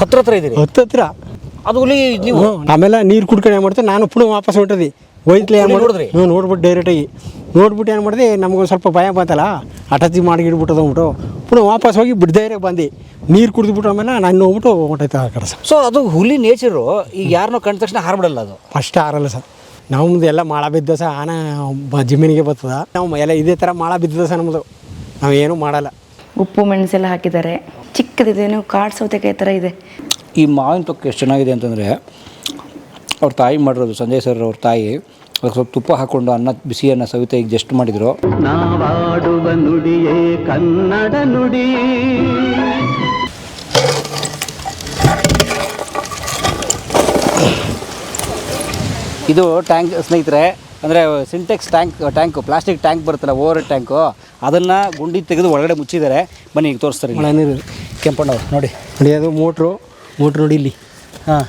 ಹತ್ರ ಹತ್ರ ಇದೀರಿ ಹತ್ತತ್ರ. ಅದು ಹುಲಿ ನೀವು? ಆಮೇಲೆ ನೀರು ಕುಡ್ಕೊಂಡು ಏನು ಮಾಡ್ತೀವಿ ನಾನು ಪುನಃ ವಾಪಸ್ ಹೊಂಟದಿ ಹೋಯ್ತಲೆ ಏನು ನೋಡಿದ್ರಿ? ಹ್ಞೂ ನೋಡ್ಬಿಟ್ಟು ಡೈರೆಕ್ಟಾಗಿ ನೋಡ್ಬಿಟ್ಟು ಏನು ಮಾಡಿದೆ? ನಮ್ಗೊಂದು ಸ್ವಲ್ಪ ಭಯ ಬಂತಲ್ಲ ಅಟಚಿ ಮಾಡಿ ಇಡ್ಬಿಟ್ಟದ ಅಂದ್ಬಿಟ್ಟು ಪುನಃ ವಾಪಸ್ ಹೋಗಿ ಬಿಡ್ದೈರೆ ಬಂದು. ನೀರು ಕುಡಿದ್ಬಿಟ್ಟು ಆಮೇಲೆ ನಾನು ಹೋಗ್ಬಿಟ್ಟು ಹೊಂಟೈತೆ ಆ ಕಡೆ ಸರ್. ಸೊ ಅದು ಹುಲಿ ನೇಚರು ಈಗ ಯಾರನ್ನೋ ಕಂಡ ತಕ್ಷಣ ಹಾರ್ಬಿಡಲ್ಲ ಅದು? ಫಸ್ಟ್ ಆರಲ್ಲ ಸರ್. ನಮ್ದು ಎಲ್ಲ ಮಾಳ ಬಿದ್ದ ಸಹ ಆನ ಜಮೀನಿಗೆ ಬರ್ತದ. ನಾವು ಎಲ್ಲ ಇದೇ ಥರ ಮಾಳ ಬಿದ್ದದ ಸರ್ ನಮ್ಮದು ನಾವೇನು ಮಾಡಲ್ಲ. ಉಪ್ಪು ಮೆಣಸೆಲ್ಲ ಹಾಕಿದ್ದಾರೆ. ಚಿಕ್ಕದಿದೆ ನೀವು ಕಾಡು ಸೌತೆಕಾಯಿ ಥರ ಇದೆ. ಈ ಮಾವಿನ ತೊಕ್ಕ ಎಷ್ಟು ಚೆನ್ನಾಗಿದೆ ಅಂತಂದರೆ ಅವ್ರ ತಾಯಿ ಮಾಡಿರೋದು ಸಂಜಯ್ ಸರ್ ಅವ್ರ ತಾಯಿ ಅದಕ್ಕೆ ಸ್ವಲ್ಪ ತುಪ್ಪ ಹಾಕ್ಕೊಂಡು ಅನ್ನ ಬಿಸಿ ಅನ್ನ ಸವಿತ ಈಗ ಜಸ್ಟ್ ಮಾಡಿದ್ರು. ನಾವಾಡುವ ನುಡಿಯೇ ಕನ್ನಡ ನುಡಿ. ಇದು ಟ್ಯಾಂಕ್ ಸ್ನೇಹಿತರೆ ಅಂದರೆ Sintex tank tank plastic tank ಬರುತ್ತಲ್ಲ ಓವರ್ ಟ್ಯಾಂಕು. ಅದನ್ನು ಗುಂಡಿ ತೆಗೆದು ಒಳಗಡೆ ಮುಚ್ಚಿದ್ದಾರೆ. ಬನ್ನಿ ಈಗ ತೋರಿಸ್ತಾರೆ ಮಳೆ ನೀರು. ಕೆಂಪಣ್ಣವ್ರು ನೋಡಿ. ನೋಡಿ ಅದು ಮೋಟ್ರು. ಮೋಟ್ರು ನೋಡಿ ಇಲ್ಲಿ. ಹಾಂ.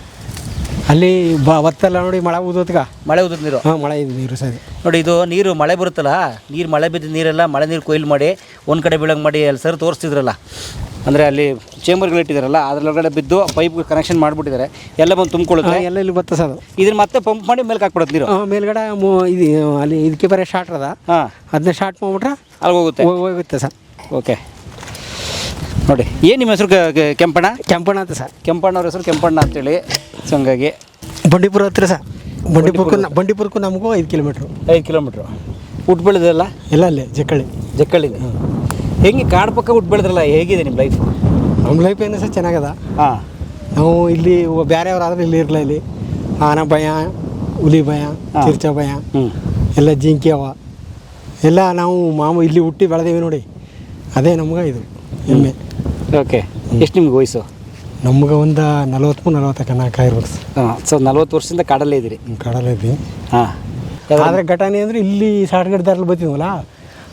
ಅಲ್ಲಿ ಬ ಬತ್ತಲ್ಲ ನೋಡಿ ಮಳೆ ಊದತ್ಗ ಮಳೆ ಉದ್ದ ನೀರು. ಹಾಂ ಮಳೆ ಇದು ನೀರು ಸರಿ. ನೋಡಿ ಇದು ನೀರು ಮಳೆ ಬರುತ್ತಲ್ಲ ನೀರು ಮಳೆ ಬಿದ್ದ ನೀರೆಲ್ಲ ಮಳೆ ನೀರು ಕೊಯ್ಲು ಮಾಡಿ ಒಂದು ಕಡೆ ಬೀಳಂಗೆ ಮಾಡಿ ಅಲ್ಲಿ ಸರ್ ತೋರಿಸ್ತಿದ್ರಲ್ಲ. ಅಂದರೆ ಅಲ್ಲಿ ಚೇಂಬರ್ಗಳು ಇಟ್ಟಿದ್ದಾರಲ್ಲ ಅದ್ರೊಳಗಡೆ ಬಿದ್ದು ಪೈಪ್ ಕನೆಕ್ಷನ್ ಮಾಡಿಬಿಟ್ಟಿದ್ದಾರೆ ಎಲ್ಲ ಬಂದು ತುಂಬಿಕೊಳ್ಳುತ್ತೆ. ಎಲ್ಲ ಇಲ್ಲಿ ಬತ್ತ ಸರ್ ಅದು. ಇದನ್ನ ಮತ್ತೆ ಪಂಪ್ ಮಾಡಿ ಮೇಲೆ ಹಾಕ್ಬಿಡುತ್ತೆ ನೀರು. ಮೇಲ್ಗಡೆ ಮು ಇದು ಅಲ್ಲಿ ಇದಕ್ಕೆ ಬರೀ ಶಾರ್ಟ್ ಅದ. ಹಾಂ. ಅದನ್ನ ಶಾರ್ಟ್ ಮಾಡ್ಬಿಟ್ರೆ ಅಲ್ಲಿ ಹೋಗುತ್ತೆ. ಹೋಗ್- ಹೋಗುತ್ತೆ ಸರ್. ಓಕೆ ನೋಡಿ ಏನು ನಿಮ್ಮ ಹೆಸರು ಕೆ- ಕೆ- ಕೆಂಪಣ್ಣ? ಕೆಂಪಣ್ಣ ಅಂತ ಸರ್. ಕೆಂಪಣ್ಣವ್ರ ಹೆಸರು ಕೆಂಪಣ್ಣ ಅಂತೇಳಿ. ಸೊ ಹಂಗಾಗಿ ಬಂಡೀಪುರ ಹತ್ತಿರ ಸರ್. ಬಂಡೀಪುರಕ್ಕೂ ನ- ಬಂಡೀಪುರಕ್ಕೂ ನಮಗೂ ಐದು ಕಿಲೋಮೀಟ್ರು. ಐದು ಕಿಲೋಮೀಟ್ರು. ಹುಟ್ಟು ಬೆಳೆದಲ್ಲ ಎಲ್ಲ? ಅಲ್ಲೇ ಜಕ್ಕಳ್ಳಿ. ಜಕ್ಕಳ್ಳಿ ಹೆಂಗೆ ಕಾಡು ಪಕ್ಕ ಹುಟ್ಟು ಬೆಳೆದ್ರಲ್ಲ ಹೇಗಿದೆ ನಿಮ್ಮ ಲೈಫ್ ನಮ್ಮ ಲೈಫ್ ಏನು ಸರ್ ಚೆನ್ನಾಗದ. ಹಾಂ. ನಾವು ಇಲ್ಲಿ ಒ- ಆದರೂ ಇಲ್ಲಿ ಇರಲ್ಲ ಇಲ್ಲಿ. ಆನ ಭಯ ಹುಲಿ ಭಯ ಹಾ. ಚಿರ್ಚ ಭಯ ಹ್ಞೂ ಎಲ್ಲ ಜಿಂಕೆ ಅವ. ಎಲ್ಲ ನಾವು ಮಾಮೂ ಇಲ್ಲಿ ಹುಟ್ಟಿ ಬೆಳೆದೇವಿ ನೋಡಿ. ಅದೇ ನಮ್ಗೆ ಇದು ಹೆಮ್ಮೆ. ಓಕೆ ಎಷ್ಟು ನಿಮ್ಗೆ ವಯಸ್ಸು? ನಮ್ಗೆ ಒಂದು ನಲವತ್ತು ನಲವತ್ತು ನಾಲ್ಕು ಇರ್ಬೇಕು ಸರ್. ಹಾಂ ಸೊ ನಲ್ವತ್ತು ವರ್ಷದಿಂದ ಕಾಡಲ್ಲೇ ಇದ್ದೀರಿ. ಕಡಲೆ ಇದ್ರಿ ಹಾಂ. ಆದರೆ ಘಟನೆ ಅಂದರೆ ಇಲ್ಲಿ ಸಾಟ್ಗಡ್ದಾರಲ್ಲಿ ಬರ್ತಿದ್ವಲ್ಲ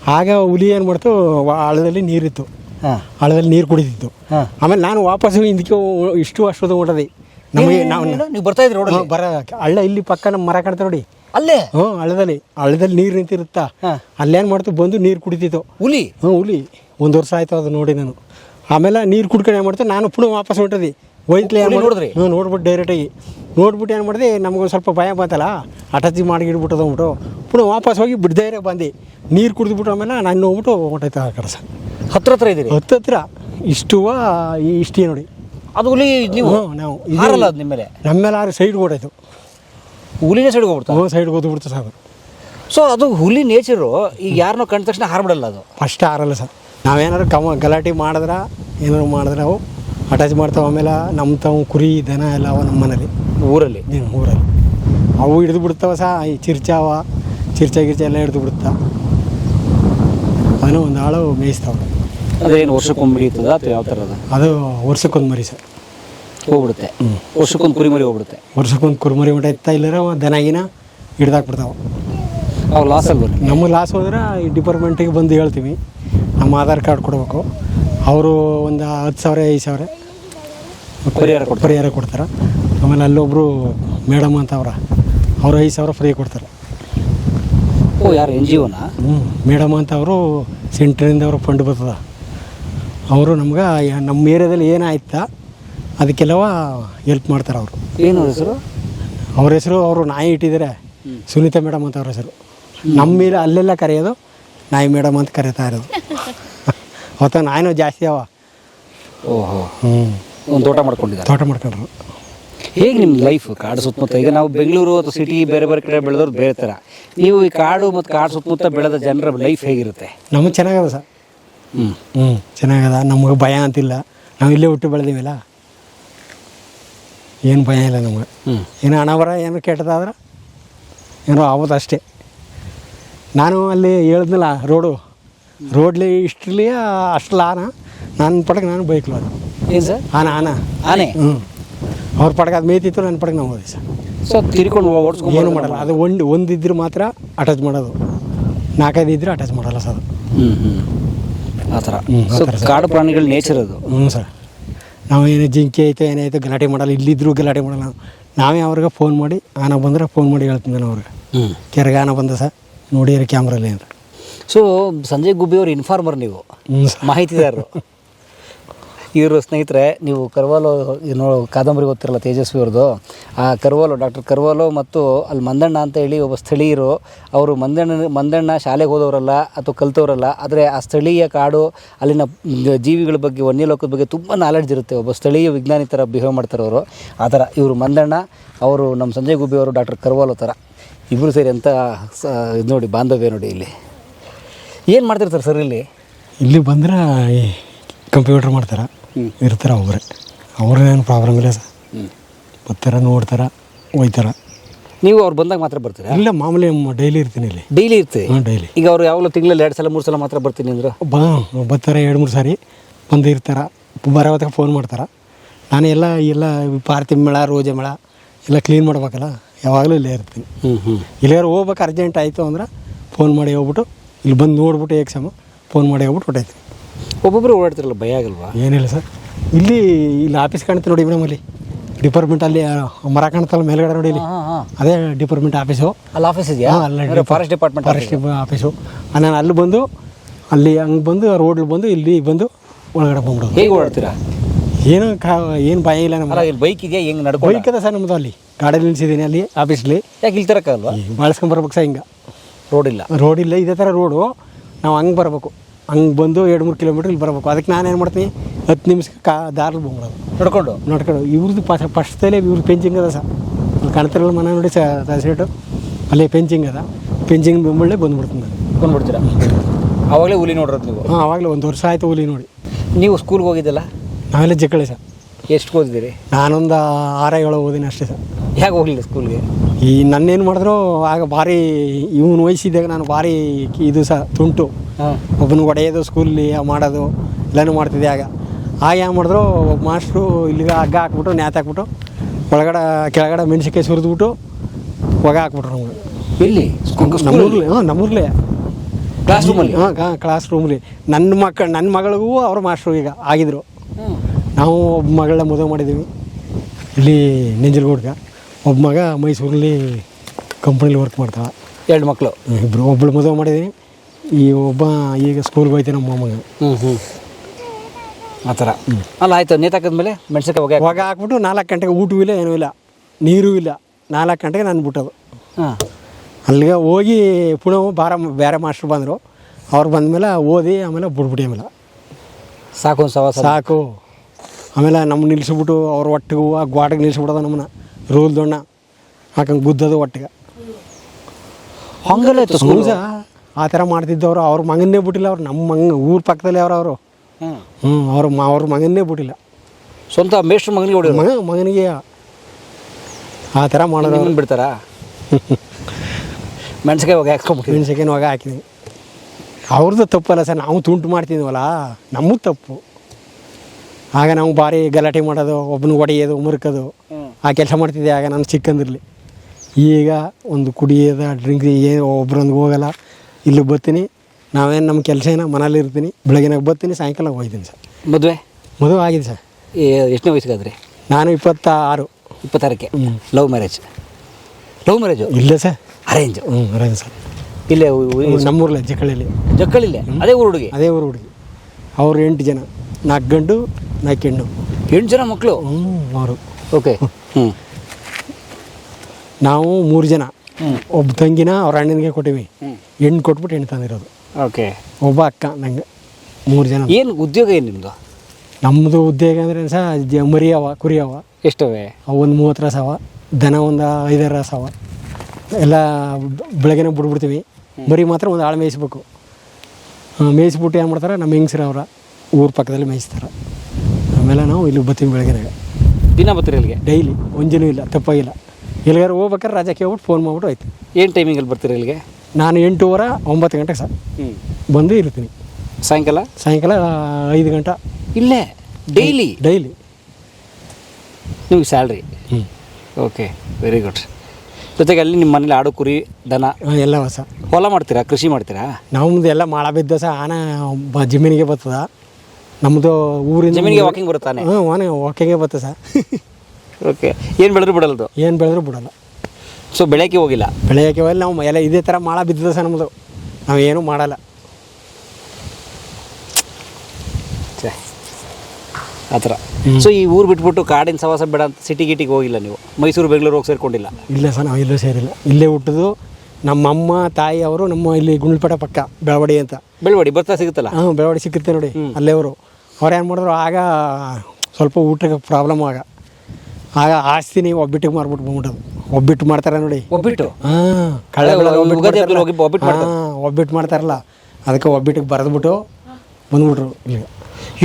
ಆಗ ಹುಲಿ ಏನು ಮಾಡ್ತು ವ- ಹಳ್ಳದಲ್ಲಿ ನೀರಿತ್ತು. ಹಾಂ. ಹಳ್ಳದಲ್ಲಿ ನೀರು ಕುಡಿತಿತ್ತು. ಹಾಂ. ಆಮೇಲೆ ನಾನು ವಾಪಸ್ ಹಿಂದಕ್ಕೆ ಇಷ್ಟು ಅಷ್ಟು ಓಡದಿ. ನಮಗೆ ನಾವು ನೀವು ಬರ್ತಾ ಇದ್ರಿ ನೋಡಿ ಬರ ಹಳ್ಳ ಇಲ್ಲಿ ಪಕ್ಕ ನಮ್ಮ ಮರ ಕಾಣ್ತಾ ನೋಡಿ. ಅಲ್ಲೇ? ಹ್ಞೂ ಹಳ್ಳದಲ್ಲಿ. ಹಳ್ಳದಲ್ಲಿ ನೀರು ನಿಂತಿರುತ್ತಾ? ಹಾ. ಅಲ್ಲೇನು ಮಾಡ್ತು ಬಂದು ನೀರು ಕುಡಿತಿತ್ತು. ಹುಲಿ? ಹ್ಞೂ ಹುಲಿ. ಒಂದು ವರ್ಷ ಆಯ್ತು ಅದು ನೋಡಿ ನಾನು. ಆಮೇಲೆ ನೀರು ಕುಡ್ಕೊಂಡು ಏನು ಮಾಡ್ತೀವಿ? ನಾನು ಪುನಃ ವಾಪಸ್ ಹೊಂಟದಿ ಒಯ್ತಲೆ ಏನು ನೋಡಿದ್ರಿ? ಹ್ಞೂ ನೋಡ್ಬಿಟ್ಟು ಡೈರೆಕ್ಟಾಗಿ ನೋಡ್ಬಿಟ್ಟು ಏನು ಮಾಡಿದೆ ನಮಗೊಂದು ಸ್ವಲ್ಪ ಭಯ ಬಂತಲ್ಲ ಅಟಚಿ ಮಾಡಿ ಇಡ್ಬಿಟ್ಟು ಅಂದ್ಬಿಟ್ಟು ಪುನಃ ವಾಪಸ್ ಹೋಗಿ ಬಿಡ್ದೈರೆ ಬಂದು. ನೀರು ಕುಡಿದ್ಬಿಟ್ಟು ಆಮೇಲೆ ನಾನು ಹೋಗ್ಬಿಟ್ಟು ಹೊಂಟೈತೆ ಆ ಕಡೆ ಸರ್. ಹತ್ರ ಹತ್ರ ಇದ್ದೀರಿ ಹತ್ತು ಹತ್ರ. ಇಷ್ಟುವ ಇಷ್ಟೇ ನೋಡಿ. ಅದು ಹುಲಿ ನೀವು ಹ್ಞೂ ನಾವು ಹಾರಲ್ಲ ಅದು ನಿಮ್ಮ ಮೇಲೆ ನಮ್ಮ ಮೇಲೆ ಆರು ಸೈಡ್ ಓಡಾಯ್ತು ಹುಲಿನೇ ಸೈಡ್ಗೆ ಹೋಗ್ಬಿಡ್ತು ಹ್ಞೂ ಸೈಡ್ ಓದ್ಬಿಡ್ತು ಸರ್ ಅದು. ಸೊ ಅದು ಹುಲಿ ನೇಚರು ಈಗ ಯಾರನ್ನೋ ಕಂಡ ತಕ್ಷಣ ಹಾರ್ಬಿಡಲ್ಲ ಅದು? ಫಸ್ಟ್ ಹಾರಲ್ಲ ಸರ್. ನಾವೇನಾದ್ರು ಕಮ ಗಲಾಟೆ ಮಾಡಿದ್ರೆ ಏನಾದ್ರು ಮಾಡಿದ್ರೆ ಅವು ಅಟ್ಯಾಚ್ ಮಾಡ್ತಾವೆ. ಆಮೇಲೆ ನಮ್ಮ ತಾವು ಕುರಿ ದನ ಎಲ್ಲ ಅವ ನಮ್ಮ ಮನೇಲಿ. ಊರಲ್ಲಿ? ನೀನು ಊರಲ್ಲಿ. ಅವು ಹಿಡಿದು ಬಿಡ್ತಾವ ಸಹ ಈ ಚಿರ್ಚಾವ ಚಿರ್ಚ ಗಿರ್ಚ ಎಲ್ಲ ಹಿಡಿದು ಬಿಡ್ತಾ ಅದನ್ನು ಒಂದು ಆಳು ಮೇಯಿಸ್ತಾವೆ. ಅದೇನು ವರ್ಷಕ್ಕೊಮ್ಮೆ ಬೆಳೀತದ ಅಥವಾ ಯಾವ ಥರ ಅದ ವರ್ಷಕ್ಕೊಂದು ಮರಿ ಸರ್. ಹೋಗ್ಬಿಡುತ್ತೆ. ವರ್ಷಕ್ಕೊಂದು ಕುರಿ ಮರಿ ಹೋಗ್ಬಿಡುತ್ತೆ. ವರ್ಷಕ್ಕೊಂದು ಕುರುಮರಿ ಇತ್ತ ಇಲ್ಲರ ದನಾಗಿನ ಹಿಡ್ದಾಕ್ಬಿಡ್ತಾವೆ. ಅವು ಲಾಸ್ ಅಲ್ವ ನಮಗೆ ಲಾಸ್ ಹೋದ್ರೆ ಈ ಡಿಪಾರ್ಟ್ಮೆಂಟಿಗೆ ಬಂದು ಹೇಳ್ತೀವಿ. ನಮ್ಮ ಆಧಾರ್ ಕಾರ್ಡ್ ಕೊಡಬೇಕು. ಅವರು ಒಂದು ಹತ್ತು ಸಾವಿರ ಐದು ಸಾವಿರ ಪರಿಹಾರ ಕೊಡ್ತಾರೆ. ಪರಿಹಾರ ಕೊಡ್ತಾರೆ. ಆಮೇಲೆ ಅಲ್ಲೊಬ್ಬರು ಮೇಡಮ್ ಅಂತ ಅವ್ರ ಅವ್ರು ಐದು ಸಾವಿರ ಫ್ರೀ ಕೊಡ್ತಾರೆ. ಓ ಯಾರು ಎನ್ ಜಿ ಒನ ಹ್ಞೂ ಮೇಡಮ್ ಅಂತ ಅವರು ಸೆಂಟ್ರಿಂದ ಅವರು ಫಂಡ್ ಬರ್ತದೆ. ಅವರು ನಮ್ಗೆ ನಮ್ಮ ಏರಿಯಾದಲ್ಲಿ ಏನಾಯ್ತಾ ಅದಕ್ಕೆಲ್ಲವ ಹೆಲ್ಪ್ ಮಾಡ್ತಾರೆ ಅವರು. ಏನು ಹೆಸರು? ಅವ್ರ ಹೆಸರು ಅವರು ನಾಯಿ ಇಟ್ಟಿದ್ದಾರೆ. ಸುನೀತಾ ಮೇಡಮ್ ಅಂತ ಅವ್ರ ಹೆಸರು. ನಮ್ಮ ಮೇಲೆ ಅಲ್ಲೆಲ್ಲ ಕರೆಯೋದು ನಾಯಿ ಮೇಡಮ್ ಅಂತ ಕರೀತಾ ಇರೋದು. ಹೊತ್ತ ನಾಯಿನೂ ಜಾಸ್ತಿ ಅವ. ಓಹೋ. ಹ್ಞೂ ಒಂದು ತೋಟ ಮಾಡ್ಕೊಂಡಿದ್ದಾರೆ. ತೋಟ ಮಾಡ್ಕೊಂಡ್ರು. ಹೇಗೆ ನಿಮ್ಮ ಲೈಫ್ ಕಾಡು ಸುತ್ತಮುತ್ತ? ಈಗ ನಾವು ಬೆಂಗಳೂರು ಅಥವಾ ಸಿಟಿ ಬೇರೆ ಬೇರೆ ಕಡೆ ಬೆಳೆದವ್ರು ಬೇರೆ ಥರ ನೀವು ಈ ಕಾಡು ಮತ್ತು ಕಾಡು ಸುತ್ತಮುತ್ತ ಬೆಳೆದ ಜನರ ಲೈಫ್ ಹೇಗಿರುತ್ತೆ? ನಮಗೆ ಚೆನ್ನಾಗದ ಸರ್. ಹ್ಞೂ ಹ್ಞೂ ಚೆನ್ನಾಗದ. ನಮಗೆ ಭಯ ಅಂತಿಲ್ಲ. ನಾವು ಇಲ್ಲೇ ಹುಟ್ಟು ಬೆಳೆದೀವಲ್ಲ ಏನು ಭಯ ಇಲ್ಲ ನಮಗೆ. ಹ್ಞೂ ಏನು ಹಣ ಬರ ಏನು ಕೆಟ್ಟದಾದ್ರೆ ಏನೋ ಆವತ್ತು ಅಷ್ಟೇ ನಾನು ಅಲ್ಲಿ ಹೇಳಿದ್ನಲ್ಲ ರೋಡು. ರೋಡ್ಲಿ ಇಷ್ಟಲಿ ಅಷ್ಟಲ್ಲ ಆನ. ನನ್ನ ಪಡಕ್ಕೆ ನಾನು ಬೈಕ್ಲು ಅದು. ಏನು ಸರ್? ಆನ ಆನ. ಆನೆ? ಹ್ಞೂ ಅವ್ರ ಪಡಕ್ಕೆ ಅದು ಮೇಯ್ತಿತ್ತು ನನ್ನ ಪಡಕ್ಕೆ ನಾವು ಹೋದ್ವಿ ಸರ್. ಸೊ ತಿರ್ಕೊಂಡು ಓಡಿಸ್ಕೊಂಡು ಏನು ಮಾಡಲ್ಲ. ಅದು ಒಂದು ಒಂದಿದ್ರೆ ಮಾತ್ರ ಅಟ್ಯಾಚ್ ಮಾಡೋದು. ನಾಲ್ಕೈದು ಇದ್ರೆ ಅಟ್ಯಾಚ್ ಮಾಡಲ್ಲ ಸರ್ ಅದು. ಹ್ಞೂ ಹ್ಞೂ ಆ ಥರ. ಸೊ. ಕಾಡು ಪ್ರಾಣಿಗಳ ನೇಚರ್ ಅದು. ಹ್ಞೂ ಸರ್. ನಾವು ಏನು ಜಿಂಕೆ ಐತೆ ಏನಾಯ್ತು ಗಲಾಟೆ ಮಾಡಲ್ಲ. ಇಲ್ಲಿದ್ದರೂ ಗಲಾಟೆ ಮಾಡಲ್ಲ. ನಾವು ನಾವೇ ಅವ್ರಿಗೆ ಫೋನ್ ಮಾಡಿ ಆನ ಬಂದರೆ ಫೋನ್ ಮಾಡಿ ಹೇಳ್ತೀನಿ ನಾನು ಅವ್ರಿಗೆ. ಹ್ಞೂ ಕೆರೆಗೆ ಆನ ಬಂದ ಸರ್. ನೋಡಿರಿ ಕ್ಯಾಮ್ರಲ್ಲಿ ಸೊ ಸಂಜಯ್ ಗುಬ್ಬಿ ಅವ್ರ ಇನ್ಫಾರ್ಮರ್ ನೀವು ಮಾಹಿತಿದಾರರು. ಇವರು ಸ್ನೇಹಿತರೆ, ನೀವು ಕರ್ವಾಲೋ ಏನೋ ಕಾದಂಬರಿ ಗೊತ್ತಿರಲ್ಲ ತೇಜಸ್ವಿ ಅವ್ರದ್ದು ಆ ಕರ್ವಾಲೋ, ಡಾಕ್ಟರ್ ಕರ್ವಾಲೋ ಮತ್ತು ಅಲ್ಲಿ ಮಂದಣ್ಣ ಅಂತ ಹೇಳಿ ಒಬ್ಬ ಸ್ಥಳೀಯರು, ಅವರು ಮಂದಣ್ಣ ಮಂದಣ್ಣ ಶಾಲೆಗೆ ಹೋದವರಲ್ಲ ಅಥವಾ ಕಲ್ತವರಲ್ಲ, ಆದರೆ ಆ ಸ್ಥಳೀಯ ಕಾಡು, ಅಲ್ಲಿನ ಜೀವಿಗಳ ಬಗ್ಗೆ, ವನ್ಯಲೋಕದ ಬಗ್ಗೆ ತುಂಬ ನಾಲೆಡ್ಜ್ ಇರುತ್ತೆ. ಒಬ್ಬ ಸ್ಥಳೀಯ ವಿಜ್ಞಾನಿ ಥರ ಬಿಹೇವ್ ಮಾಡ್ತಾರೆ ಅವರು. ಆ ಥರ ಇವರು ಮಂದಣ್ಣ, ಅವರು ನಮ್ಮ ಸಂಜಯ್ ಗುಬ್ಬಿ ಅವರು ಡಾಕ್ಟರ್ ಕರ್ವಾಲೋ ಥರ ಇಬ್ಬರು ಸೇರಿ ಅಂತ ಇದು ನೋಡಿ, ಬಾಂಧವ್ಯ ನೋಡಿ ಇಲ್ಲಿ. ಏನು ಮಾಡ್ತಿರ್ತಾರೆ ಸರ್ ಇಲ್ಲಿ? ಇಲ್ಲಿ ಬಂದ್ರೆ ಕಂಪ್ಯೂಟರ್ ಮಾಡ್ತಾರೆ ಇರ್ತಾರೆ ಒಬ್ಬರೇ ಅವ್ರೇನು ಪ್ರಾಬ್ಲಮ್ ಇಲ್ಲ ಸರ್. ಬರ್ತಾರೆ ನೋಡ್ತಾರೆ ಹೋಯ್ತಾರ ನೀವು ಅವ್ರು ಬಂದಾಗ ಮಾತ್ರ ಬರ್ತೀರಾ? ಇಲ್ಲ ಮಾಮೂಲಿ ಡೈಲಿ ಇರ್ತೀನಿ ಇಲ್ಲಿ. ಡೈಲಿ ಇರ್ತೀವಿ ಹಾಂ ಡೈಲಿ ಈಗ ಅವ್ರು ಯಾವಾಗಲೂ ತಿಂಗಳಲ್ಲಿ ಎರಡು ಸಲ ಮೂರು ಸಲ ಮಾತ್ರ ಬರ್ತೀನಿ ಅಂದ್ರೆ? ಬಾ ಬರ್ತಾರೆ ಎರಡು ಮೂರು ಸಾರಿ ಬಂದು ಇರ್ತಾರೆ. ಬರೋವತ್ತಿಗೆ ಫೋನ್ ಮಾಡ್ತಾರೆ. ನಾನು ಎಲ್ಲ ಎಲ್ಲ ಪಾರ್ತಿ ಮೇಳ ರೋಜೆ ಮೇಳ ಎಲ್ಲ ಕ್ಲೀನ್ ಮಾಡ್ಬೇಕಲ್ಲ ಯಾವಾಗಲೂ ಇಲ್ಲೇ ಇರ್ತೀನಿ. ಹ್ಞೂ ಹ್ಞೂ ಇಲ್ಲಾರು ಹೋಗ್ಬೇಕು ಅರ್ಜೆಂಟ್ ಆಯಿತು ಅಂದ್ರೆ ಫೋನ್ ಮಾಡಿ ಹೋಗ್ಬಿಟ್ಟು ಇಲ್ಲಿ ಬಂದು ನೋಡ್ಬಿಟ್ಟು ಏಕ್ಸಮ ಫೋನ್ ಮಾಡಿ ಹೋಗ್ಬಿಟ್ಟು ಹೊಟ್ಟೈತೀನಿ ಒಬ್ಬೊಬ್ಬರು ಓಡಾಡ್ತಿರಲ್ಲ ಭಯ ಆಗಲ್ವಾ? ಏನಿಲ್ಲ ಸರ್. ಇಲ್ಲಿ ಇಲ್ಲಿ ಆಫೀಸ್ ಕಾಣುತ್ತೆ ನೋಡಿ ಮೇಡಮ್ ಅಲ್ಲಿ. ಡಿಪಾರ್ಟ್ಮೆಂಟ್ ಅಲ್ಲಿ ಆ ಮರ ಕಾಣ್ತಲ್ಲ ಮೇಲ್ಗಡೆ ನೋಡಿ ಇಲ್ಲಿ. ಅದೇ ಡಿಪಾರ್ಟ್ಮೆಂಟ್ ಆಫೀಸು ಅಲ್ಲಿ ಆಫೀಸ್ ಇದೆಯಾ? ಫಾರೆಸ್ಟ್ ಡಿಪಾರ್ಟ್ಮೆಂಟ್ ಫಾರೆಸ್ಟ್ ಆಫೀಸು ನಾನು ಅಲ್ಲಿ ಬಂದು ಅಲ್ಲಿ ಹಂಗೆ ಬಂದು ರೋಡ್ ಬಂದು ಇಲ್ಲಿ ಬಂದು ಒಳಗಡೆ ಬಂದ್ಬಿಡೋದು ಹೇಗೆ ಓಡಾಡ್ತೀರಾ? ಏನು ಕಾ ಏನು ಭಯ ಇಲ್ಲ ನಮ್ಮ ಅಲ್ಲ ಇಲ್ಲಿ ಬೈಕ್ ಇದೆಯಾ ಹೆಂಗೆ ನಡ್ಕೊಂಡು? ಬೈಕ್ ಅದ ಸರ್ ನಮ್ಮದು ಅಲ್ಲಿ. ಗಾಡಿ ನಿಲ್ಸಿದ್ದೀನಿ ಅಲ್ಲಿ ಆಫೀಸ್ಲಿ ಯಾಕೆ ಇಲ್ಲಿ ತರಕ್ಕಾಗಲ್ವಾ ಬಳಸ್ಕೊಂಬರ್ಬೇಕು ಸರ್ ಹಿಂಗೆ. ರೋಡ್ ಇಲ್ಲ. ರೋಡ್ ಇಲ್ಲ ಇದೇ ಥರ ರೋಡು ನಾವು ಹಂಗೆ ಬರಬೇಕು. ಹಂಗೆ ಬಂದು ಎರಡು ಮೂರು ಕಿಲೋಮೀಟ್ರ್ ಇಲ್ಲಿ ಬರಬೇಕು. ಅದಕ್ಕೆ ನಾನು ಏನು ಮಾಡ್ತೀನಿ? ಹತ್ತು ನಿಮಿಷಕ್ಕೆ ಕಾ ದಾರಲ್ಲಿ ಬಂದ್ಬಿಡೋದು. ನಡ್ಕೊಂಡು? ನೋಡ್ಕೊಂಡು. ಇವ್ರದ್ದು ಫಸ್ಟ್ ಫಸ್ಟಲ್ಲೇ ಇವ್ರದ್ದು ಪೆಂಚಿಂಗ್ ಅದ ಸರ್. ಅಲ್ಲಿ ಕಾಣ್ತಿರಲ್ಲ ಮನೆ ನೋಡಿ ಸೈಟು ಅಲ್ಲೇ ಪೆಂಚಿಂಗ್ ಅದ. ಪೆಂಚಿಂಗ್ ಬಂದ್ಬಿಡಲೇ ಬಂದ್ಬಿಡ್ತೀನಿ ನಾನು. ಬಂದ್ಬಿಡ್ತೀರಾ? ಆವಾಗಲೇ ಹುಲಿ ನೋಡಿರೋದು ನೀವು? ಹಾಂ ಆವಾಗಲೇ ಒಂದು ವರ್ಷ ಆಯಿತು ಹುಲಿ ನೋಡಿ. ನೀವು ಸ್ಕೂಲ್ಗೆ ಹೋಗಿದ್ದಲ್ಲ? ನಾವೆಲ್ಲ ಜಕ್ಕಳೆ ಸರ್. ಎಷ್ಟು ಓದಿದ್ದೀರಿ? ನಾನೊಂದು ಆರ ಏಳು ಓದಿನಿ ಅಷ್ಟೇ ಸರ್. ಹೇಗೆ ಹೋಗಲಿಲ್ಲ ಸ್ಕೂಲ್ಗೆ ಈ ನನ್ನೇನು ಮಾಡಿದ್ರು ಆಗ ಭಾರಿ ಇವನು ವಯಸ್ಸಿದ್ದಾಗ ನಾನು ಭಾರಿ ಇದು ಸಹ ತುಂಟು. ಒಬ್ಬನು ಒಡೆಯೋದು ಸ್ಕೂಲಲ್ಲಿ ಮಾಡೋದು ಎಲ್ಲನೂ ಮಾಡ್ತಿದ್ದೆ ಆಗ. ಆಗ ಏನು ಮಾಡಿದ್ರು ಒಬ್ಬ ಮಾಸ್ಟ್ರು ಇಲ್ಲಿಗೆ ಹಗ್ಗ ಹಾಕ್ಬಿಟ್ಟು ನ್ಯಾತ್ ಹಾಕ್ಬಿಟ್ಟು ಒಳಗಡೆ ಕೆಳಗಡೆ ಮೆಣಸಿನ್ಕಾಯಿ ಸುರಿದ್ಬಿಟ್ಟು ಹೊಗ ಹಾಕ್ಬಿಟ್ರು ನಮ್ಗೆ. ಇಲ್ಲಿ ನಮ್ಮೂರ್ಲಿ? ಹಾಂ ನಮ್ಮೂರ್ಲಿ. ಕ್ಲಾಸ್ ರೂಮಲ್ಲಿ ಹಾಂ ಕ್ಲಾಸ್ ರೂಮಲ್ಲಿ ನನ್ನ ಮಕ್ಕ ನನ್ನ ಮಗಳಿಗೂ ಅವ್ರ ಮಾಸ್ಟ್ರು ಈಗ ಆಗಿದ್ರು. ನಾವು ಒಬ್ಬ ಮಗಳನ್ನ ಮದುವೆ ಮಾಡಿದ್ದೀವಿ ಇಲ್ಲಿ ನೆಂಜಲ್ಗೂಡ್ಗೆ ಒಬ್ಬ ಮಗ ಮೈಸೂರಲ್ಲಿ ಕಂಪ್ನಿಲಿ ವರ್ಕ್ ಮಾಡ್ತಾಳೆ ಎರಡು ಮಕ್ಕಳು ಇಬ್ಬರು ಒಬ್ಬಳು ಮದುವೆ ಮಾಡಿದ್ದೀನಿ ಈ ಒಬ್ಬ ಈಗ ಸ್ಕೂಲ್ಗೆ ಹೋಯ್ತಾನೆ ನಮ್ಮ ಮಗ ಹ್ಞೂ ಹ್ಞೂ ಆ ಥರ. ಅಲ್ಲ ಆಯಿತು ನೇತಾಕದ್ಮೇಲೆ ಮೆಣಸಿನ್ಕಾಯಿ ಹೋಗಿ ಹೊಗೆ ಹಾಕ್ಬಿಟ್ಟು ನಾಲ್ಕು ಗಂಟೆಗೆ ಊಟವೂ ಇಲ್ಲ ಏನೂ ಇಲ್ಲ. ನೀರೂ ಇಲ್ಲ. ನಾಲ್ಕು ಗಂಟೆಗೆ ನಾನು ಬಿಟ್ಟದು ಹಾಂ. ಅಲ್ಲಿಗೆ ಹೋಗಿ ಪುನಃ ಬಾರ ಬೇರೆ ಮಾಸ್ಟ್ರು ಬಂದರು. ಅವ್ರು ಬಂದಮೇಲೆ ಓದಿ ಆಮೇಲೆ ಬಿಟ್ಬಿಟ್ಟು ಆಮೇಲೆ. ಸಾಕು ಸವಾಸ. ಸಾಕು. ಆಮೇಲೆ ನಮ್ಮ ನಿಲ್ಲಿಸ್ಬಿಟ್ಟು ಅವ್ರ ಒಟ್ಟಿಗೆ ಆ ಗ್ವಾಡಿಗೆ ನಿಲ್ಲಿಸ್ಬಿಡೋದು ನಮ್ಮನ್ನ. ರೂಲ್ ದೊಣ್ಣ. ಹಾಕಂಗೆ ಗುದ್ದದು ಒಟ್ಟಿಗೆ. ಹಂಗಲ್ಲ ಇತ್ತು ಸ್ಕೂಲ್ ಆ ಥರ ಮಾಡ್ತಿದ್ದವ್ರು ಅವ್ರ ಮಗನ್ನೇ ಬಿಟ್ಟಿಲ್ಲ ಅವ್ರು. ನಮ್ಮ ಮಂಗ ಊರ ಪಕ್ಕದಲ್ಲಿ ಅವ್ರು ಅವರು. ಹ್ಞೂ ಅವ್ರ ಮ ಅವ್ರ ಮಗನ್ನೇ ಬಿಟ್ಟಿಲ್ಲ. ಸ್ವಂತ ಮೇಷ್ಟ್ರ ಮಗನಿಗೆ ಹೊಡಿ ಮಗ ಮಗನಿಗೆ ಆ ಥರ ಮಾಡೋದು ಬಿಡ್ತಾರ? ಮೆಣಸಿನ್ಕಾಯಿ ಹೋಗಿ ಹಾಕ್ಸ್ಕೊಂಬಿಟ್ಟಿದ್ದೀನಿ ಮೆಣಸಿಕಾಯಿನ ಹೋಗಿ ಹಾಕಿದ್ವಿ. ಅವ್ರದ್ದು ತಪ್ಪಲ್ಲ ಸರ್ ನಾವು ತುಂಟು ಮಾಡ್ತಿದ್ವಲ್ಲ ನಮ್ಮದು ತಪ್ಪು. ಆಗ ನಾವು ಭಾರಿ ಗಲಾಟೆ ಮಾಡೋದು ಒಬ್ಬನ ಹೊಡೆಯೋದು ಮುರುಕೋದು. ಆ ಕೆಲಸ ಮಾಡ್ತಿದ್ದೆ ಆಗ ನಾನು ಚಿಕ್ಕಂದಿರಲಿ. ಈಗ ಒಂದು ಕುಡಿಯೋದ ಡ್ರಿಂಕ್ ಏನು ಒಬ್ರೊಂದು ಹೋಗಲ್ಲ ಇಲ್ಲಿ ಬರ್ತೀನಿ. ನಾವೇನು ನಮ್ಮ ಕೆಲಸ ಏನೋ ಮನೇಲಿ ಇರ್ತೀನಿ. ಬೆಳಗ್ಗೆನಾಗ ಬರ್ತೀನಿ ಸಾಯಂಕಾಲ ಹೋಗ್ತೀನಿ ಸರ್. ಮದುವೆ? ಮದುವೆ ಆಗಿದೆ ಸರ್. ಎಷ್ಟನೇ ವಯಸ್ಸಿಗಾದ್ರಿ? ನಾನು ಇಪ್ಪತ್ತಾರು. ಇಪ್ಪತ್ತಾರಕ್ಕೆ? ಹ್ಞೂ ಲವ್ ಮ್ಯಾರೇಜ್ ಲವ್ ಮ್ಯಾರೇಜು ಇಲ್ಲ ಸರ್. ಅರೇಂಜ್ ಹ್ಞೂ ಅರೇಂಜ್ ಸರ್. ಇಲ್ಲೇ ನಮ್ಮೂರಲ್ಲ ಜಕ್ಕಳಿಲ್ಲ. ನಮ್ಮೂರ್ಲೆ ಜಕ್ಕಳಲ್ಲಿ ಅದೇ ಊರು ಹುಡುಗಿ ಅದೇ ಊರು ಹುಡುಗಿ. ಅವರು ಎಂಟು ಜನ. ನಾಲ್ಕು ಗಂಡು ನಾಲ್ಕು ಹೆಣ್ಣು. ಎಂಟು ಜನ ಮಕ್ಕಳು ಹ್ಞೂ ಅವರು ಓಕೆ ನಾವು ಮೂರು ಜನ. ಒಬ್ಬ ತಂಗಿನ ಅವ್ರ ಅಣ್ಣನಿಗೆ ಕೊಟ್ಟಿವಿ. ಹೆಣ್ಣು ಕೊಟ್ಬಿಟ್ಟು ಹೆಣ್ಣು ತಂದಿರೋದು. ಓಕೆ. ಒಬ್ಬ ಅಕ್ಕ ನಂಗೆ ಮೂರು ಜನ. ಏನು ಉದ್ಯೋಗ ಏನು ನಿಮ್ಮದು ನಮ್ಮದು ಉದ್ಯೋಗ ಅಂದರೆ ಸಹ ಮರಿಯವ ಕುರಿಯವ. ಎಷ್ಟವೆ? ಅವು ಒಂದು ಮೂವತ್ತು ರಸ ಅವ ದನ ಒಂದು ಐದಾರು ರಸ ಅವ ಎಲ್ಲ ಬೆಳಗ್ಗೆನೇ ಬಿಡ್ಬಿಡ್ತೀವಿ ಮರಿ ಮಾತ್ರ ಒಂದು ಆಳು ಮೇಯಿಸ್ಬೇಕು. ಮೇಯಿಸ್ಬಿಟ್ಟು ಏನು ಮಾಡ್ತಾರೆ ನಮ್ಮ ಹೆಂಗಸ್ರು ಅವರ ಊರ ಪಕ್ಕದಲ್ಲಿ ಮೇಯಿಸ್ತಾರೆ. ಆಮೇಲೆ ನಾವು ಇಲ್ಲಿ ಬರ್ತೀವಿ ಬೆಳಗ್ಗೆನಾಗ ದಿನ ಬರ್ತೀರಿ ಇಲ್ಲಿಗೆ? ಡೈಲಿ ಒಂದಿನೂ ಇಲ್ಲ ತಪ್ಪಾಗಿಲ್ಲ. ಎಲ್ಲಿಗಾರು ಹೋಗ್ಬೇಕಾದ್ರೆ ರಜೆ ಕೇಳ್ಬಿಟ್ಟು ಫೋನ್ ಮಾಡ್ಬಿಟ್ಟು ಆಯ್ತು ಏನು ಟೈಮಿಂಗಲ್ಲಿ ಬರ್ತೀರಿ ಇಲ್ಲಿಗೆ? ನಾನು ಎಂಟೂವರೆ ಒಂಬತ್ತು ಗಂಟೆಗೆ ಸರ್. ಹ್ಞೂ ಬಂದು ಇರ್ತೀನಿ. ಸಾಯಂಕಾಲ? ಸಾಯಂಕಾಲ ಐದು ಗಂಟೆ. ಇಲ್ಲೇ? ಡೈಲಿ? ಡೈಲಿ. ನಿಮ್ಗೆ ಸ್ಯಾಲ್ರಿ ಹ್ಞೂ ಓಕೆ ವೆರಿ ಗುಡ್ ಜೊತೆಗೆ ಅಲ್ಲಿ ನಿಮ್ಮ ಮನೇಲಿ ಆಡು ಕುರಿ ದನ? ಎಲ್ಲ ಹೊಸ. ಹೊಲ ಮಾಡ್ತೀರಾ? ಕೃಷಿ ಮಾಡ್ತೀರಾ? ನಮ್ದು ಎಲ್ಲ ಮಾಳ ಬಿದ್ದ ಸಹ ಆನ ಬ ಜಮೀನಿಗೆ ಬರ್ತದ. ನಮ್ಮದು ಊರಿಂದ ಜಮೀನಿಗೆ ವಾಕಿಂಗ್ ಬರುತ್ತಾನೆ. ಹಾಂ ವಾನೆ ವಾಕಿಂಗೆ ಬರ್ತದೆ ಸರ್. ಓಕೆ ಏನು ಬೆಳೆದ್ರು ಬಿಡಲ್ದು ಏನು ಬೆಳೆದ್ರು ಬಿಡಲ್ಲ. ಸೊ ಬೆಳಗ್ಗೆ ಹೋಗಿಲ್ಲ? ಬೆಳೆಯೋಕೆ ಹೋಗಿಲ್ಲ. ನಾವು ಎಲ್ಲ ಇದೇ ಥರ ಮಾಳ ಬಿದ್ದದ ಸರ್ ನಮ್ಮದು ನಾವೇನು ಮಾಡಲ್ಲ. ಛೆ. ಆ ಥರ. ಸೊ ಈ ಊರು ಬಿಟ್ಬಿಟ್ಟು ಕಾಡಿನ ಸವಾಸ ಬೇಡ ಅಂತ ಸಿಟಿ ಗಿಟಿಗೆ ಹೋಗಿಲ್ಲ ನೀವು? ಮೈಸೂರು ಬೆಂಗಳೂರು ಹೋಗಿ ಸೇರ್ಕೊಂಡಿಲ್ಲ? ಇಲ್ಲ ಸರ್ ನಾವು ಎಲ್ಲೂ ಸೇರಿಲ್ಲ. ಇಲ್ಲೇ ಹುಟ್ಟಿದು ನಮ್ಮಮ್ಮ ತಾಯಿ ಅವರು ನಮ್ಮ ಇಲ್ಲಿ ಗುಂಡ್ಲಪೇಟೆ ಪಕ್ಕ ಬೆಳವಡಿ ಅಂತ. ಬೆಳವಡಿ ಬರ್ತಾ ಸಿಗುತ್ತಲ್ಲ? ಹಾಂ ಬೆಳವಡಿ ಸಿಕ್ಕುತ್ತೆ ನೋಡಿ ಅಲ್ಲೇ ಅವರು. ಅವ್ರು ಏನು ಮಾಡಿದ್ರು ಆಗ ಸ್ವಲ್ಪ ಊಟಕ್ಕೆ ಪ್ರಾಬ್ಲಮ್ ಆಗ. ಆಗ ಆಸ್ತಿನಿ ಒಬ್ಬಿಟ್ಟಿಗೆ ಮಾರ್ಬಿಟ್ಟು ಬಂದ್ಬಿಟ್ಟು ಒಬ್ಬಿಟ್ಟು ಮಾಡ್ತಾರೆ ನೋಡಿ. ಒಬ್ಬಿಟ್ಟು? ಹಾಂ ಕಳ್ಳ ಒಬ್ಬಿಟ್ಟು ಮಾಡ್ತಾರಲ್ಲ? ಅದಕ್ಕೆ ಒಬ್ಬಿಟ್ಟಿಗೆ ಬರೆದ್ಬಿಟ್ಟು ಬಂದ್ಬಿಟ್ರು ಇಲ್ಲಿ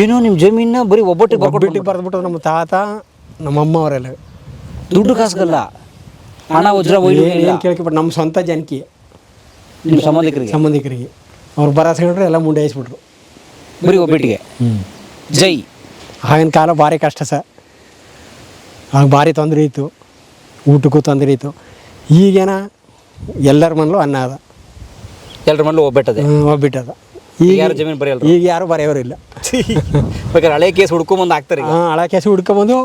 ಏನೋ ನಿಮ್ಮ ಜಮೀನ ಬರೀ ಒಬ್ಬಟ್ಟಿಗೆ ಒಬ್ಬಿಟ್ಟಿಗೆ ಬರೆದ್ಬಿಟ್ಟು ನಮ್ಮ ತಾತ ನಮ್ಮಮ್ಮ ಅವರೆಲ್ಲ. ದುಡ್ಡು ಕಾಸ್ಗಲ್ಲ. ಹಣ ವಜ್ರ ಏನು ಕೇಳ್ಕೊಬಿಟ್ಟು ನಮ್ಮ ಸ್ವಂತ ಜನಕಿ. ನಿಮ್ಮ ಸಂಬಂಧಿಕರಿಗೆ? ಸಂಬಂಧಿಕರಿಗೆ. ಅವ್ರು ಬರಸ್ಕೊಂಡ್ರೆ ಎಲ್ಲ ಮುಂಡೆ ಹಾಯಿಸ್ಬಿಟ್ರು ಬರೀ ಒಬ್ಬಿಟ್ಟಿಗೆ? ಜೈ. ಆಗಿನ ಕಾಲ ಭಾರಿ ಕಷ್ಟ ಸರ್. ಆಗ ಭಾರಿ ತೊಂದರೆ ಇತ್ತು. ಊಟಕ್ಕೂ ತೊಂದರೆ ಇತ್ತು. ಈಗೇನ ಎಲ್ಲರ ಮನಲು ಅನ್ನ ಅದ. ಎಲ್ಲರ ಮನಲು ಒಬ್ಬಟ್ಟದೆ? ಹ್ಞೂ ಒಬ್ಬಿಟ್ಟದ. ಈಗ ಯಾರು ಜಮೀನು ಬರೆಯಲ್ಲ ಈಗ ಯಾರು ಬರೆಯೋರಿಲ್ಲ ಬೇಕಾದ್ರೆ ಹಳೆ ಕೇಸ್ ಹುಡ್ಕೊಂಬಂದು ಹಾಕ್ತಾರೆ ಹಾಂ ಹಳೆ ಕೇಸ್ ಹುಡ್ಕೊಂಬಂದು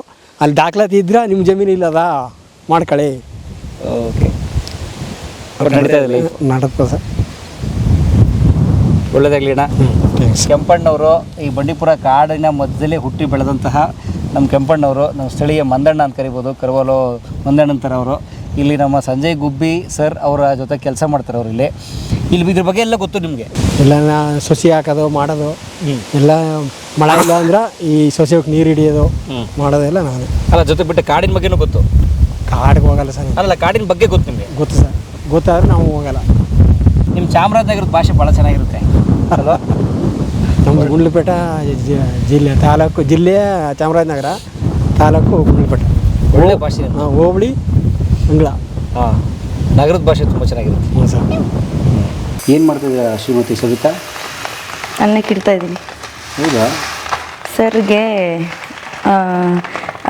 ಅಲ್ಲಿ ದಾಖಲಾತಿ ಇದ್ರೆ ನಿಮ್ಮ ಜಮೀನು ಇಲ್ಲದ? ಮಾಡ್ಕೊಳ್ಳಿ ಓಕೆ ನಡೀತಾ ಇದೆ life. ಸರ್ ಒಳ್ಳೇದಾಗ್ಲಿ ಅಣ್ಣ. ಕೆಂಪಣ್ಣವರು ಈ ಬಂಡೀಪುರ ಕಾಡಿನ ಮಧ್ಯದಲ್ಲಿ ಹುಟ್ಟಿ ಬೆಳೆದಂತಹ ನಮ್ಮ ಕೆಂಪಣ್ಣವರು ನಮ್ಮ ಸ್ಥಳೀಯ ಮಂದಣ್ಣ ಅಂತ ಕರಿಬೋದು ಕರವಲು ಮಂದಣ್ಣ ಅಂತಾರೆ ಅವರು. ಇಲ್ಲಿ ನಮ್ಮ ಸಂಜಯ್ ಗುಬ್ಬಿ ಸರ್ ಅವರ ಜೊತೆ ಕೆಲಸ ಮಾಡ್ತಾರೆ ಅವರು ಇಲ್ಲಿ. ಇಲ್ಲಿ ಇದ್ರ ಬಗ್ಗೆ ಎಲ್ಲ ಗೊತ್ತು ನಿಮಗೆ? ಎಲ್ಲ ನಾ ಸೊಸಿ ಹಾಕೋದು ಮಾಡೋದು. ಎಲ್ಲ ಮಳೆ ಇಲ್ಲ ಅಂದ್ರೆ ಈ ಸೊಸೆಗೆ ನೀರು ಹಿಡಿಯೋದು ಮಾಡೋದೆಲ್ಲ ನಾನು ಅಲ್ಲ ಜೊತೆ ಬಿಟ್ಟು ಕಾಡಿನ ಬಗ್ಗೆನೂ ಗೊತ್ತು. ಕಾಡಿಗೆ ಹೋಗಲ್ಲ ಸರ್. ಅಲ್ಲ ಕಾಡಿನ ಬಗ್ಗೆ ಗೊತ್ತು ನಿಮಗೆ? ಗೊತ್ತು ಸರ್. ಗೊತ್ತಾದ್ರೆ ನಾವು ಹೋಗಲ್ಲ. ನಿಮ್ಮ ಚಾಮರಾಜನಗರದ ಭಾಷೆ ಭಾಳ ಚೆನ್ನಾಗಿರುತ್ತೆ. ಅಲ್ವಾ ನಮ್ಮ ಗುಂಡ್ಲುಪೇಟ ಜಿಲ್ಲೆ ತಾಲೂಕು ಜಿಲ್ಲೆಯ ಚಾಮರಾಜನಗರ ತಾಲೂಕು ಗುಂಡ್ಲುಪೇಟ. ಒಳ್ಳೆ ಭಾಷೆ. ಹಾಂ ಹೋಬಳಿ ಅಂಗಳ ಹಾಂ ನಗರದ ಭಾಷೆ ತುಂಬ ಚೆನ್ನಾಗಿರುತ್ತೆ. ಹ್ಞೂ ಸರ್. ಏನು ಮಾಡ್ತಿದ್ದೀರಾ ಶ್ರೀಮತಿ ಸವಿತಾ? ಅನ್ನಕ್ಕೆ ಇಡ್ತಾ ಇದ್ದೀನಿ. ಹೌದಾ? ಸರ್ಗೆ ಆ,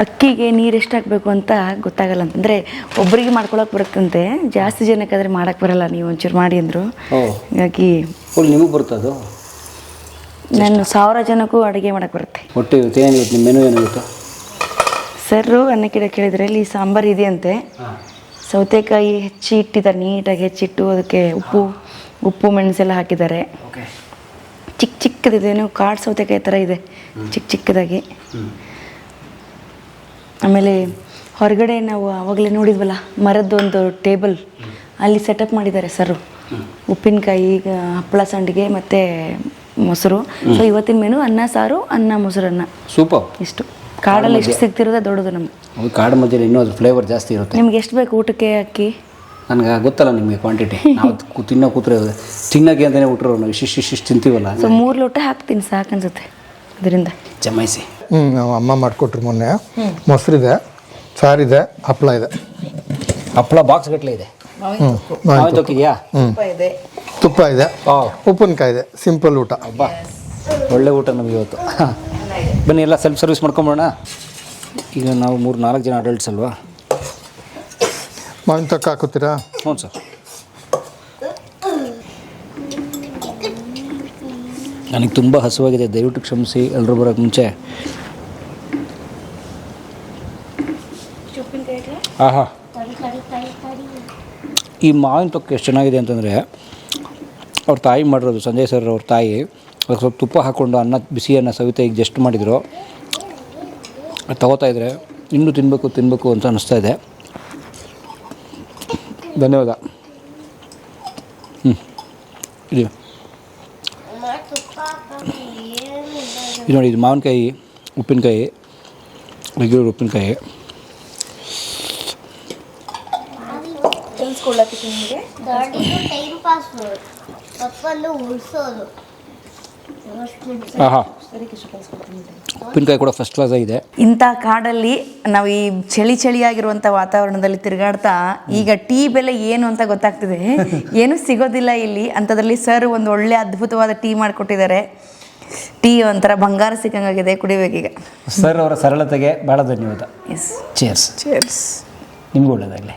ಅಕ್ಕಿಗೆ ನೀರು ಎಷ್ಟು ಹಾಕಬೇಕು ಅಂತ ಗೊತ್ತಾಗಲ್ಲ ಅಂತಂದರೆ ಒಬ್ಬರಿಗೆ ಮಾಡ್ಕೊಳಕ್ಕೆ ಬರುತ್ತಂತೆ. ಜಾಸ್ತಿ ಜನಕ್ಕಾದ್ರೆ ಮಾಡೋಕ್ಕೆ ಬರಲ್ಲ ನೀವು ಒಂಚೂರು ಮಾಡಿ ಅಂದರು. ಹಾಗಾಗಿ ನಿಮಗೆ ಬರ್ತದೆ ನಾನು ಸಾವಿರ ಜನಕ್ಕೂ ಅಡುಗೆ ಮಾಡೋಕ್ಕೆ ಬರುತ್ತೆ. ಒಟ್ಟು ಇವತ್ತು ಏನಿರುತ್ತೆ ನಿಮ್ಮ ಮೆನು ಏನಿರುತ್ತೆ ಸರ್ರು ಅನ್ನಕ್ಕಿಡ ಕೇಳಿದರೆ ಇಲ್ಲಿ ಸಾಂಬಾರು ಇದೆಯಂತೆ. ಸೌತೆಕಾಯಿ ಹೆಚ್ಚಿ ಇಟ್ಟಿದ್ದಾರೆ ನೀಟಾಗಿ ಹೆಚ್ಚಿಟ್ಟು ಅದಕ್ಕೆ ಉಪ್ಪು ಉಪ್ಪು ಮೆಣಸೆಲ್ಲ ಹಾಕಿದ್ದಾರೆ. ಚಿಕ್ಕ ಚಿಕ್ಕದಿದೆ ಕಾಡು ಸೌತೆಕಾಯಿ ಥರ ಇದೆ. ಚಿಕ್ಕ ಚಿಕ್ಕದಾಗಿ. ಆಮೇಲೆ ಹೊರಗಡೆ ನಾವು ಆವಾಗಲೇ ನೋಡಿದ್ವಲ್ಲ ಮರದ್ದೊಂದು ಟೇಬಲ್ ಅಲ್ಲಿ ಸೆಟಪ್ ಮಾಡಿದ್ದಾರೆ ಸರ್. ಉಪ್ಪಿನಕಾಯಿ ಈಗ ಹಪ್ಪಳ ಸಂಡಿಗೆ ಮತ್ತು ಮೊಸರು. ಸೊ ಇವತ್ತಿನ ಮೆನು ಅನ್ನ ಸಾರು ಅನ್ನ ಮೊಸರನ್ನ. ಸೂಪರ್ ಇಷ್ಟು. ಕಾಡಲ್ಲಿ ಎಷ್ಟು ಸಿಗ್ತಿರೋದೇ ದೊಡ್ಡದು ನಮ್ಗೆ. ಕಾಡ ಮಧ್ಯದಲ್ಲಿ ಇನ್ನೂ ಅದ್ರ ಫ್ಲೇವರ್ ಜಾಸ್ತಿ ಇರುತ್ತೆ. ನಿಮ್ಗೆ ಎಷ್ಟು ಬೇಕು ಊಟಕ್ಕೆ ಅಕ್ಕಿ? ನನಗೆ ಗೊತ್ತಲ್ಲ ನಿಮಗೆ ಕ್ವಾಂಟಿಟಿ ನಾವು ತಿನ್ನೋ ಕೂತ್ರೆ ತಿನ್ನಕ್ಕೆ ತಿನ್ನೋಕೆ ಅಂತಲೇ ಬಿಟ್ರು ನಾವು ಇಷ್ಟು ಇಷ್ಟು ತಿಂತೀವಲ್ಲ. ಸೊ ಮೂರು ಲೋಟ ಹಾಕ್ತೀನಿ ಸಾಕು ಅನ್ಸುತ್ತೆ. ಅದರಿಂದ. ಜಮಾಯಿಸಿ. ಹ್ಞೂ ನಾವು ಅಮ್ಮ ಮಾಡಿಕೊಟ್ರು ಮೊನ್ನೆ. ಮೊಸರಿದೆ ಸಾರಿದೆ ಹಪ್ಪಳ ಇದೆ. ಹಪ್ಪಳ ಬಾಕ್ಸ್ ಗಟ್ಟಲೆ ಇದೆ? ಹ್ಞೂ ಮಾವಿನ ತೊಕ್ಕಿದೆಯಾ? ತುಪ್ಪ ಇದೆ. ಓ ಉಪ್ಪಿನಕಾಯಿ ಇದೆ. ಸಿಂಪಲ್ ಊಟ. ಹಬ್ಬ. ಒಳ್ಳೆ ಊಟ ನಮಗೆ ಇವತ್ತು. ಬನ್ನಿ ಎಲ್ಲ ಸೆಲ್ಫ್ ಸರ್ವಿಸ್ ಮಾಡ್ಕೊಂಬೋಣ ಈಗ ನಾವು ಮೂರು ನಾಲ್ಕು ಜನ ಅಡಲ್ಟ್ಸ್ ಅಲ್ವಾ? ಮಾವಿನ ತಕ್ಕ ಹಾಕೋತೀರಾ ಹ್ಞೂ ಸರ್. ನನಗೆ ತುಂಬ ಹಸುವಾಗಿದೆ. ದಯವಿಟ್ಟು ಕ್ಷಮಿಸಿ. ಎಲ್ಲರೂ ಬರೋಕ್ಕೆ ಮುಂಚೆ ಆಹಾ. ಈ ಮಾವಿನ ತೊಕ್ಕ ಎಷ್ಟು ಚೆನ್ನಾಗಿದೆ ಅಂತಂದರೆ, ಅವ್ರ ತಾಯಿ ಮಾಡಿರೋದು, ಸಂಜಯ್ ಸರ್ ಅವ್ರ ತಾಯಿ, ಅದಕ್ಕೆ ಸ್ವಲ್ಪ ತುಪ್ಪ ಹಾಕ್ಕೊಂಡು ಅನ್ನ ಬಿಸಿ ಅನ್ನ ಸವಿತಾ ಈಗ ಜಸ್ಟ್ ಮಾಡಿದ್ರು. ಅದು ತಗೋತಾ ಇದ್ರೆ ಇನ್ನೂ ತಿನ್ನಬೇಕು ತಿನ್ನಬೇಕು ಅಂತ ಅನ್ನಿಸ್ತಾ ಇದೆ. ಧನ್ಯವಾದ. ಹ್ಞೂ ಇದು. ಇದು ನೋಡಿ, ಇದು ಮಾವಿನಕಾಯಿ, ಉಪ್ಪಿನಕಾಯಿ ರೆಗ್ಯುಲರ್ ಉಪ್ಪಿನಕಾಯಿ. ಗಾಡಿದು ಟೈಮ್ ಪಾಸ್ ಪಪ್ಪನ್ನು ಉಳಿಸೋದು. ಉಪ್ಪಿನಕಾಯಿ ಕೂಡ ಫಸ್ಟ್ ಕ್ಲಾಸ್ ಆಗಿದೆ. ಇಂಥ ಕಾಡಲ್ಲಿ ನಾವು ಈ ಚಳಿ ಚಳಿಯಾಗಿರುವಂಥ ವಾತಾವರಣದಲ್ಲಿ ತಿರುಗಾಡ್ತಾ ಈಗ ಟೀ ಬೆಲೆ ಏನು ಅಂತ ಗೊತ್ತಾಗ್ತಿದೆ. ಏನು ಸಿಗೋದಿಲ್ಲ ಇಲ್ಲಿ. ಅಂಥದ್ರಲ್ಲಿ ಸರ್ ಒಂದು ಒಳ್ಳೆ ಅದ್ಭುತವಾದ ಟೀ ಮಾಡಿಕೊಟ್ಟಿದ್ದಾರೆ. ಟೀ ಒಂಥರ ಬಂಗಾರ ಸಿಕ್ಕಂಗಾಗಿದೆ ಕುಡಿಬೇಕೀಗ ಸರ್ ಅವರ ಸರಳತೆಗೆ ಭಾಳ ಧನ್ಯವಾದ. ಎಸ್ ಚೇರ್ಸ್ ಚೇರ್ಸ್ ನಿಮಗೂ ಒಳ್ಳೆಯದಾಗಲಿ